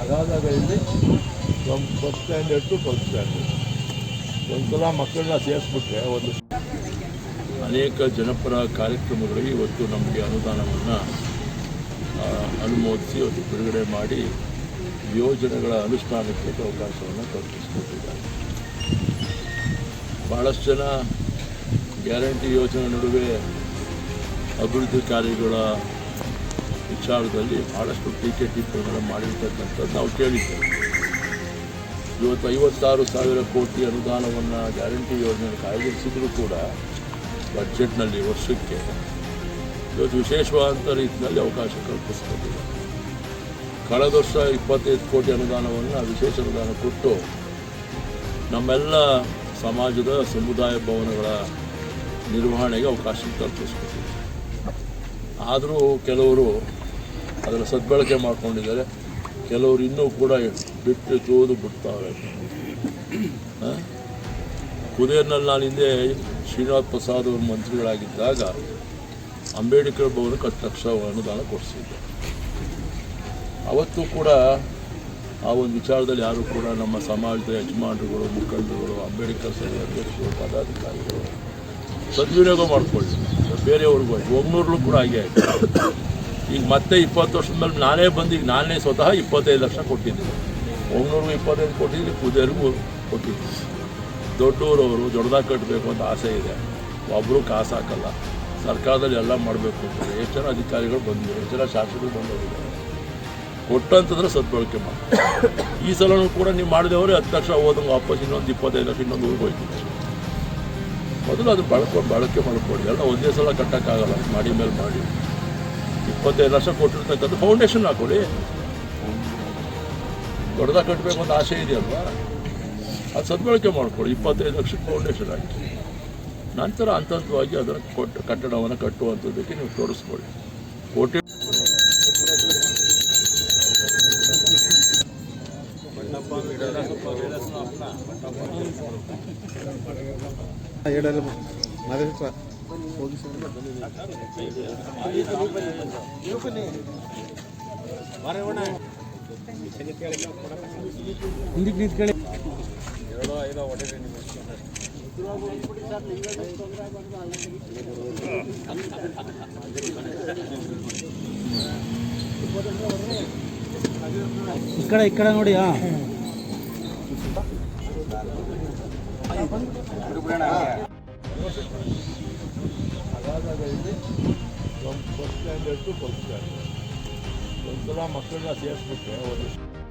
ಅದಾದಾಗ ಇಲ್ಲಿ from first standard to first standard ಒಂದ್ಸಲ ಮಕ್ಕಳನ್ನ ಸೇರಿಸ್ಬಿಟ್ರೆ ಒಂದು ಅನೇಕ ಜನಪರ ಕಾರ್ಯಕ್ರಮಗಳಿಗೆ ಇವತ್ತು ನಮಗೆ ಅನುದಾನವನ್ನು ಅನುಮೋದಿಸಿ ಇವತ್ತು ಬಿಡುಗಡೆ ಮಾಡಿ ಯೋಜನೆಗಳ ಅನುಷ್ಠಾನಕ್ಕೆ ಅವಕಾಶವನ್ನು ಕಲ್ಪಿಸಿಕೊಟ್ಟಿದ್ದಾರೆ. ಭಾಳಷ್ಟು ಜನ ಗ್ಯಾರಂಟಿ ಯೋಜನೆ ನಡುವೆ ಅಭಿವೃದ್ಧಿ ಕಾರ್ಯಗಳ ವಿಚಾರದಲ್ಲಿ ಭಾಳಷ್ಟು ಟೀಕೆ ಟಿಪ್ಪಣಿಗಳನ್ನು ಮಾಡಿರ್ತಕ್ಕಂಥದ್ದು ನಾವು ಕೇಳಿದ್ದೇವೆ. ಇವತ್ತು ಐವತ್ತಾರು ಸಾವಿರ ಕೋಟಿ ಅನುದಾನವನ್ನು ಗ್ಯಾರಂಟಿ ಯೋಜನೆ ಕಾಯ್ದಿರಿಸಿದ್ರು ಕೂಡ ಬಜೆಟ್ನಲ್ಲಿ ವರ್ಷಕ್ಕೆ ಇವತ್ತು ವಿಶೇಷವಾದಂಥ ರೀತಿಯಲ್ಲಿ ಅವಕಾಶ ಕಲ್ಪಿಸ್ಕೊಂಡಿಲ್ಲ ಕಳೆದ ವರ್ಷ ಇಪ್ಪತ್ತೈದು ಕೋಟಿ ಅನುದಾನವನ್ನು ವಿಶೇಷ ಅನುದಾನ ಕೊಟ್ಟು ನಮ್ಮೆಲ್ಲ ಸಮಾಜದ ಸಮುದಾಯ ಭವನಗಳ ನಿರ್ವಹಣೆಗೆ ಅವಕಾಶ ಕಲ್ಪಿಸ್ಕೊಟ್ಟಿದೆ ಆದರೂ ಕೆಲವರು ಅದರ ಸದ್ಬಳಕೆ ಮಾಡ್ಕೊಂಡಿದ್ದಾರೆ. ಕೆಲವರು ಇನ್ನೂ ಕೂಡ ಬಿಟ್ಟು ತೋದು ಬಿಡ್ತಾವೆ? ಕುದೇರ್ನಲ್ಲಿ ನಾನು ಹಿಂದೆ ಶ್ರೀನಿವಾಸ್ ಪ್ರಸಾದ್ ಅವರು ಮಂತ್ರಿಗಳಾಗಿದ್ದಾಗ ಅಂಬೇಡ್ಕರ್ ಭವನಕ್ಕೆ ಹತ್ತು ಲಕ್ಷ ಅನುದಾನ ಕೊಡಿಸಿದ್ದೆ. ಅವತ್ತು ಕೂಡ ಆ ಒಂದು ವಿಚಾರದಲ್ಲಿ ಯಾರು ಕೂಡ ನಮ್ಮ ಸಮಾಜದ ಯಜಮಾನರುಗಳು, ಮುಖಂಡರುಗಳು, ಅಂಬೇಡ್ಕರ್ ಸಂಘ ಅಧ್ಯಕ್ಷರು, ಪದಾಧಿಕಾರಿಗಳು ಸದ್ವಿನಿಯೋಗ ಮಾಡಿಕೊಳ್ಳಿ. ಬೇರೆಯವ್ರಿಗೂ ಆಯಿತು ಒಗ್ನೂರ್ಲೂ ಕೂಡ ಹಾಗೆ ಆಯಿತು. ಈಗ ಮತ್ತೆ ಇಪ್ಪತ್ತು ವರ್ಷದ ಮೇಲೆ ನಾನೇ ಬಂದು ಈಗ ನಾನೇ ಸ್ವತಃ ಇಪ್ಪತ್ತೈದು ಲಕ್ಷ ಕೊಟ್ಟಿದ್ದೀನಿ ಒಗ್ನೂರ್ಗೂ ಇಪ್ಪತ್ತೈದು ಕೊಟ್ಟಿದ್ದೀನಿ ಕುದೇರಿಗೂ ಕೊಟ್ಟಿದ್ದೀನಿ ದೊಡ್ಡೂರವರು ದೊಡ್ಡದಾಗಿ ಕಟ್ಟಬೇಕು ಅಂತ ಆಸೆ ಇದೆ. ಒಬ್ಬರು ಕಾಸು ಹಾಕಲ್ಲ. ಸರ್ಕಾರದಲ್ಲಿ ಎಲ್ಲ ಮಾಡಬೇಕು ಅಂತ. ಎಷ್ಟು ಜನ ಅಧಿಕಾರಿಗಳು ಬಂದಿದ್ದಾರೆ ಎಷ್ಟು ಜನ ಶಾಸಕರು ಬಂದಿದ್ದಾರೆ. ಕೊಟ್ಟಂತಂದ್ರೆ ಸದ್ಬಳಕೆ ಮಾಡಿ ಈ ಸಲನೂ ಕೂಡ ನೀವು ಮಾಡಿದವರೇ ಹತ್ತು ಲಕ್ಷ, ಹೋದಂಗೆ ವಾಪಸ್ ಇನ್ನೊಂದು ಇಪ್ಪತ್ತೈದು ಲಕ್ಷ, ಇನ್ನೊಂದು ಊರಿಗೆ ಹೋಯ್ತೀನಿ ಮೊದಲು ಅದು ಬಳಕೆ ಬಳಕೆ ಮಾಡಿಕೊಡಿ ಎಲ್ಲ ಒಂದೇ ಸಲ ಕಟ್ಟೋಕ್ಕಾಗಲ್ಲ. ಮಾಡಿ ಮೇಲೆ ಮಾಡಿ. ಇಪ್ಪತ್ತೈದು ಲಕ್ಷ ಕೊಟ್ಟಿರ್ತಕ್ಕಂಥ ಫೌಂಡೇಶನ್ ಹಾಕೊಳ್ಳಿ. ದೊಡ್ಡದಾಗ ಕಟ್ಟಬೇಕು ಅಂತ ಆಸೆ ಇದೆಯಲ್ವಾ? ಅದು ಸದ್ಬಳಕೆ ಮಾಡ್ಕೊಳ್ಳಿ. ಇಪ್ಪತ್ತೈದು ಲಕ್ಷಕ್ಕೆ ಫೌಂಡೇಶನ್ ಹಾಕಿ. ನಂತರ ಹಂತ ಹಂತವಾಗಿ ಅದನ್ನು ಕೊಟ್ಟು ಕಟ್ಟಡವನ್ನು ಕಟ್ಟುವಂಥದ್ದಕ್ಕೆ ನೀವು ತೋರಿಸ್ಕೊಳ್ಳಿ. ಕೋಟಿ ಹೇಳಲ್ಲ ಹಿಂದಕ್ಕೆ ನಿಂತ್ಕೊಳ್ಳಿ ಈ ಕಡೆ ಈ ಕಡೆ ನೋಡಿ ಹಾ ಅದಾದಾಗ from first standard to first standard ಒಂದ್ಸಲ ಮಕ್ಕಳನ್ನ ಸೇರಿಸ್ಬಿಟ್ರೆ ಒಂದು